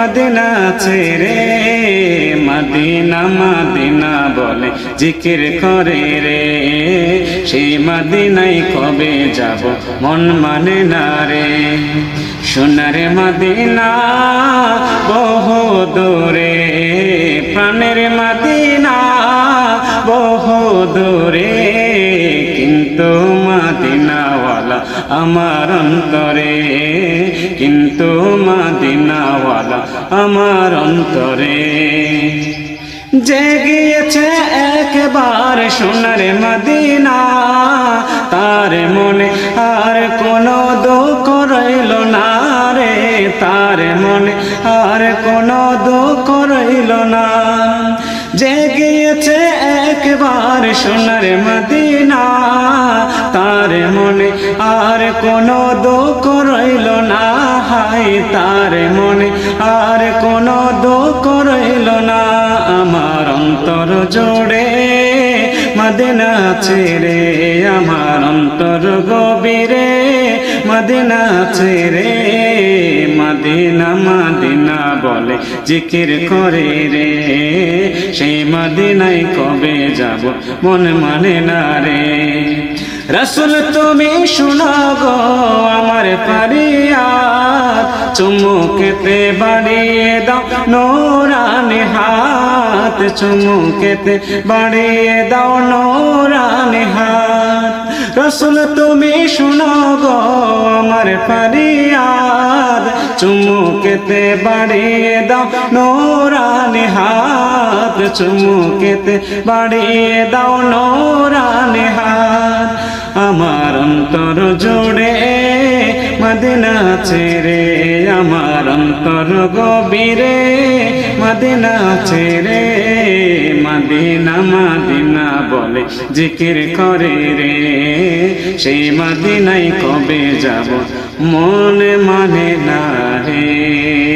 Medina ছেড়ে, Medina Medina বলে জিকির করে রে। সেই মদিনাই কবে যাব, মন মানে না রে। সোনারে মদিনা বহু দূরে, প্রাণের মদিনা বহু দূরে। কিন্তু মদিনাওয়ালা আমার অন্তরে, কিন্তু আমার অন্তরে। জেগিয়েছে একবার সোনার মদিনা, তার মনে আর কোনো দুঃখ রইল না রে। তার মনে আর কোনো দুঃখ রইল না। জেগিয়েছে একবার সোনার মদিনা, তার মনে আর কোনো দুঃখ রইল না। হাই তার মনে আর কোনো দুঃখ রইল না। আমার অন্তর জোড়ে মদিনা ছেড়ে, আমার অন্তর গভীরে মদিনা ছেড়ে। মদিনা মদিনা বলে জিকির করে রে, সেই মদিনায় কবে যাব মন মানে না রে। রসুল, তুমি শোনা গো আমার পারিয়াত চুমুকেতে বাড়িয়ে দাও নোরানি হাত। চুমুকেতে বাড়িয়ে দাও নোরানি হাত। রসুল, তুমি শোনো গো আমার পারিয়াদ চুমুকেতে বাড়িয়ে দাও নোরানি হাত। চুমুকেতে বাড়িয়ে দাও নোরানি হাত। আমার অন্তর জোড়ে মদিনা ছেড়ে, আমার অন্তর গভীরে মদিনা ছেড়ে, মদিনা মদিনা বলে জিকির করে রে। সেই মদিনাই কবে যাব মনে মানে না রে।